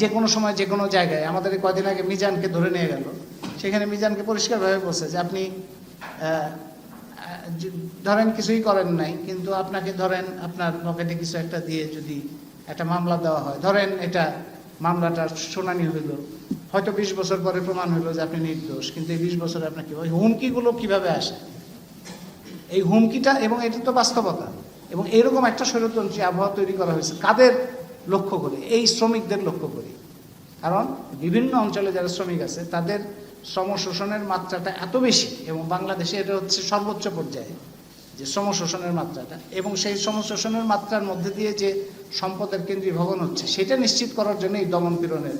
যে কোনো সময়, যে কোনো জায়গায়। আমাদের কদিন আগে মিজানকে ধরে নিয়ে গেল। সেখানে মিজানকে পরিষ্কারভাবে বলছে যে, আপনি ধরেন কিছুই করেন নাই, কিন্তু আপনাকে ধরেন আপনার পকেটে কিছু একটা দিয়ে যদি একটা মামলা দেওয়া হয়। ধরেন এটা মামলাটার শুনানি হইল। হয়তো বিশ বছর পরে প্রমাণ হইল যে আপনি নির্দোষ, কিন্তু এই বিশ বছরে আপনাকে ওই হুমকিগুলো কীভাবে আসে? এই হুমকিটা, এবং এটা তো বাস্তবতা, এবং এরকম একটা স্বৈরতন্ত্রী আবহাওয়া তৈরি করা হয়েছে। কাদের লক্ষ্য করে, এই শ্রমিকদের লক্ষ্য করি। কারণ বিভিন্ন অঞ্চলে যারা শ্রমিক আছে, তাদের শ্রম শোষণের মাত্রাটা এত বেশি, এবং বাংলাদেশে এটা হচ্ছে সর্বোচ্চ পর্যায়ে যে শ্রম শোষণের মাত্রাটা, এবং সেই শ্রম শোষণের মাত্রার মধ্যে দিয়ে যে সম্পদের কেন্দ্রীভবন হচ্ছে, সেটা নিশ্চিত করার জন্য এই দমন পীড়নের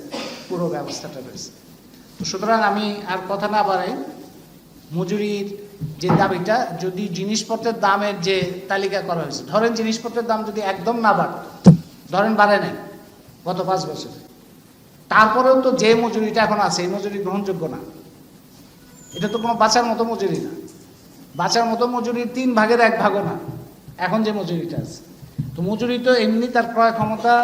পুরো ব্যবস্থাটা রয়েছে। তো সুতরাং আমি আর কথা না বাড়াই, মজুরির যে দাবিটা, যদি জিনিসপত্রের দামের যে তালিকা করা হয়েছে, ধরেন জিনিসপত্রের দাম যদি একদম না বাড়ত ধরেন বাড়ে নাই, গত পাঁচ বছরে। তারপরেও তো যে মজুরিটা এখন আছে, এই মজুরি গ্রহণযোগ্য না। এটা তো কোনো বাঁচার মতো মজুরি না। বাঁচার মতো মজুরির তিন ভাগের এক ভাগও না, এখন যে মজুরিটা আছে। তো মজুরি তো এমনি তার ক্রয় ক্ষমতা,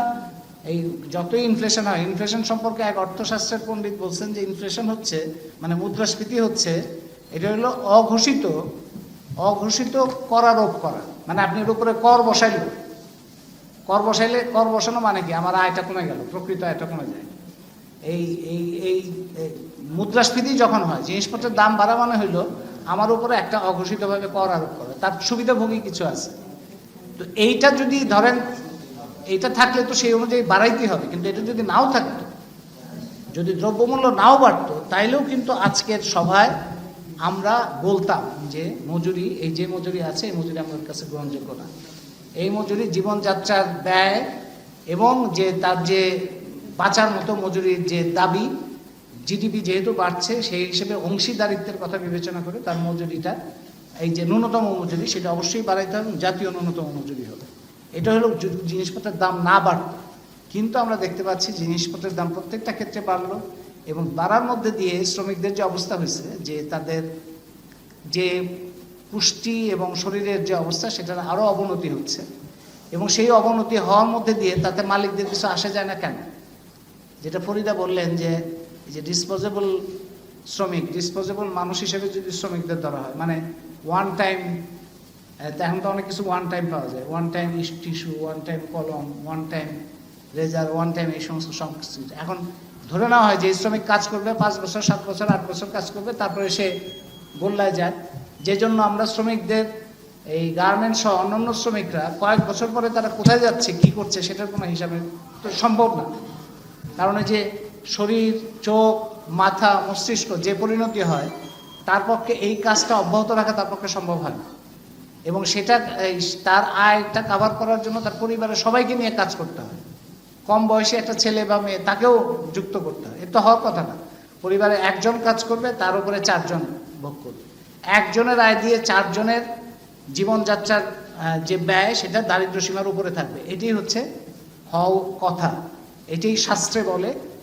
এই যতই ইনফ্লেশন হয় ইনফ্লেশন সম্পর্কে এক অর্থশাস্ত্রের পণ্ডিত বলছেন যে ইনফ্লেশন হচ্ছে মানে মুদ্রাস্ফীতি হচ্ছে, এটা হলো অঘোষিত অঘোষিত করারোপ করা। মানে আপনি এর উপরে কর বসাইল কর বসাইলে কর বসানো মানে কি? আমার আয়টা কমে গেল, প্রকৃত আয়টা কমে যায়। এই এই এই এই মুদ্রাস্ফীতি যখন হয়, জিনিসপত্রের দাম বাড়া মানে হইল আমার উপরে একটা অঘোষিতভাবে কর আরোপ করে। তার সুবিধাভোগী কিছু আছে। তো এইটা যদি ধরেন, এইটা থাকলে তো সেই অনুযায়ী বাড়াইতে হবে, কিন্তু এটা যদি নাও থাকতো, যদি দ্রব্যমূল্য নাও বাড়তো, তাইলেও কিন্তু আজকের সভায় আমরা বলতাম যে মজুরি, এই যে মজুরি আছে, এই মজুরি আমাদের কাছে গ্রহণযোগ্য না। এই মজুরি জীবনযাত্রার ব্যয় এবং যে তার যে বাঁচার মতো মজুরির যে দাবি জিডিপি যেহেতু বাড়ছে, সেই হিসেবে অংশীদারিত্বের কথা বিবেচনা করে তার মজুরিটা, এই যে ন্যূনতম মজুরি সেটা অবশ্যই বাড়াইতে হবে জাতীয় ন্যূনতম মজুরি হবে। এটা হলো জিনিসপত্রের দাম না বাড়ত কিন্তু আমরা দেখতে পাচ্ছি জিনিসপত্রের দাম প্রত্যেকটা ক্ষেত্রে বাড়লো এবং বাড়ার মধ্যে দিয়ে শ্রমিকদের যে অবস্থা হয়েছে, যে তাদের যে পুষ্টি এবং শরীরের যে অবস্থা, সেটার আরও অবনতি হচ্ছে। এবং সেই অবনতি হওয়ার মধ্যে দিয়ে তাতে মালিকদের কিছু আসা যায় না কেন? যেটা ফরিদা বললেন যে যে ডিসপোজেবল শ্রমিক ডিসপোজেবল মানুষ হিসেবে যদি শ্রমিকদের ধরা হয় মানে ওয়ান টাইম এখন তো অনেক কিছু ওয়ান টাইম পাওয়া যায়। One time tissue one time কলম one time razor one time এই সমস্ত সমস্ত এখন ধরে নেওয়া হয় যে শ্রমিক কাজ করবে, পাঁচ বছর, সাত বছর, আট বছর কাজ করবে, তারপরে সে গোল্লায় যায়। যে জন্য আমরা শ্রমিকদের এই গার্মেন্টস সহ অন্যান্য শ্রমিকরা কয়েক বছর পরে তারা কোথায় যাচ্ছে, কি করছে সেটার কোনো হিসাবে তো সম্ভব না। কারণ যে শরীর, চোখ, মাথা, মস্তিষ্ক যে পরিণতি হয়, তার পক্ষে এই কাজটা অব্যাহত রাখা তার পক্ষে সম্ভব হয় না। এবং সেটা তার আয়টা কাভার করার জন্য তার পরিবারের সবাইকে নিয়ে কাজ করতে হয়। কম বয়সে একটা ছেলে বা মেয়ে তাকেও যুক্ত করতে হয়। এ তো হওয়ার কথা না। পরিবারে একজন কাজ করবে, তার উপরে চারজন ভোগ করবে। একজনের আয় দিয়ে চারজনের জীবনযাত্রার যে ব্যয়, সেটা দারিদ্র সীমার উপরে থাকবে। এটি হচ্ছে হও কথা। এটাই শাস্ত্রে বলে